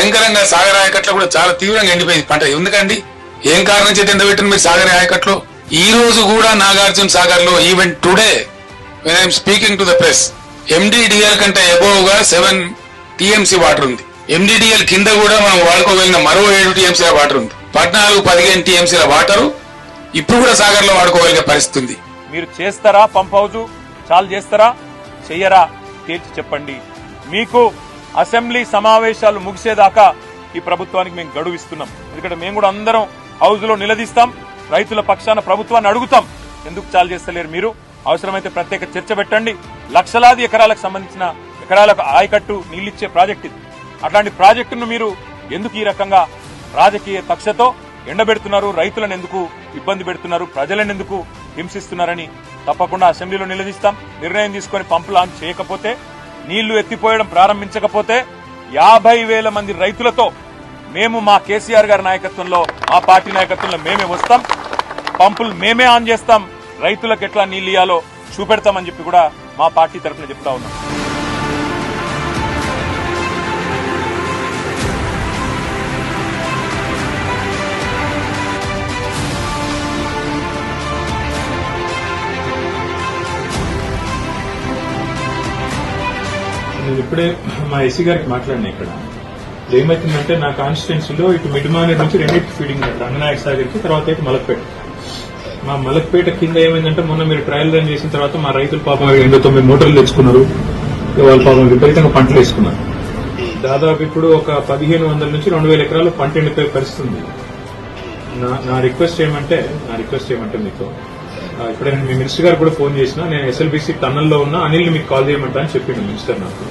భయంకరంగా సాగర్ ఆయకట్లో కూడా చాలా తీవ్రంగా ఎండిపోయింది పంట. ఎందుకండి? ఏం కారణం చేత ఎంత పెట్టింది మీరు సాగర్ ఆయకట్లో? ఈ రోజు కూడా నాగార్జున సాగర్లో even today when I'm speaking to the press MDDL కంటే అబోవ్గా సెవెన్ టీఎంసీ వాటర్ ఉంది. ఎండిడిఎల్ కింద కూడా మనం వాడుకోగలిగిన మరో ఏడు టీఎంసీల వాటర్ ఉంది. పద్నాలుగు పదిహేను టీఎంసీల వాటర్ ఇప్పుడు కూడా సాగర్లో వాడుకోగలిగే పరిస్థితి ఉంది. మీరు చేస్తారా పంప్ హౌజ్? చాలు చేస్తారా? చెయ్యరా? తేల్చి చెప్పండి. మీకు అసెంబ్లీ సమావేశాలు ముగిసేదాకా ఈ ప్రభుత్వానికి మేము గడువు ఇస్తున్నాం. ఎందుకంటే మేము కూడా అందరం హౌస్లో నిలదీస్తాం రైతుల పక్షాన ప్రభుత్వాన్ని అడుగుతాం. ఎందుకు చాలు చేస్తలేరు మీరు? అవసరమైతే ప్రత్యేక చర్చ పెట్టండి. లక్షలాది ఎకరాలకు సంబంధించిన ఎకరాలకు ఆయకట్టు నీళ్ళిచ్చే ప్రాజెక్ట్ ఇది. అట్లాంటి ప్రాజెక్టును మీరు ఎందుకు ఈ రకంగా రాజకీయ కక్షతో ఎండబెడుతున్నారు? రైతులను ఎందుకు ఇబ్బంది పెడుతున్నారు? ప్రజలను ఎందుకు హింసిస్తున్నారని తప్పకుండా అసెంబ్లీలో నిలదీస్తాం. నిర్ణయం తీసుకొని పంపు లాంచ్ చేయకపోతే నీళ్ళు ఎత్తిపోయడం ప్రారంభించకపోతే యాభై వేల మంది రైతులతో మేము మా కేసీఆర్ గారి నాయకత్వంలో మా పార్టీ నాయకత్వంలో మేమే వస్తాం. పంపులు మేమే ఆన్ చేస్తాం. రైతులకు ఎట్లా నీళ్ళు ఇయ్యాలో చూపెడతామని చెప్పి కూడా మా పార్టీ తరఫున చెప్తా ఉన్నాం. నేను ఇప్పుడే మా ఎస్సీ గారికి మాట్లాడినా ఇక్కడ. ఏమైతుందంటే నా కాన్స్టిట్యున్సీలో ఇటు మిడిమానే నుంచి రెండింటి ఫీడింగ్ రంగనాయక సాగర్కి తర్వాత అయితే మలక్పేట. మా మలక్పేట కింద ఏమైందంటే మొన్న మీరు ట్రయల్ రన్ చేసిన తర్వాత మా రైతులు పాపం ఎనిమిది తొమ్మిది మోటార్లు తెచ్చుకున్నారు. వాళ్ళ పాపం విపరీతంగా పంటలు వేసుకున్నారు. దాదాపు ఇప్పుడు ఒక పదిహేను వందల నుంచి రెండు వేల ఎకరాలు పంట ఎండిపోయే పరిస్థితి ఉంది. నా నా రిక్వెస్ట్ ఏమంటే నా రిక్వెస్ట్ ఏమంటే మీకు ఇప్పుడే నేను మీ మినిస్టర్ గారు కూడా ఫోన్ చేసిన నేను ఎస్ఎల్బీసీ టన్నల్లో ఉన్న అనిల్ని మీకు కాల్ చేయమంటా అని చెప్పిండు మినిస్టర్ నాకు.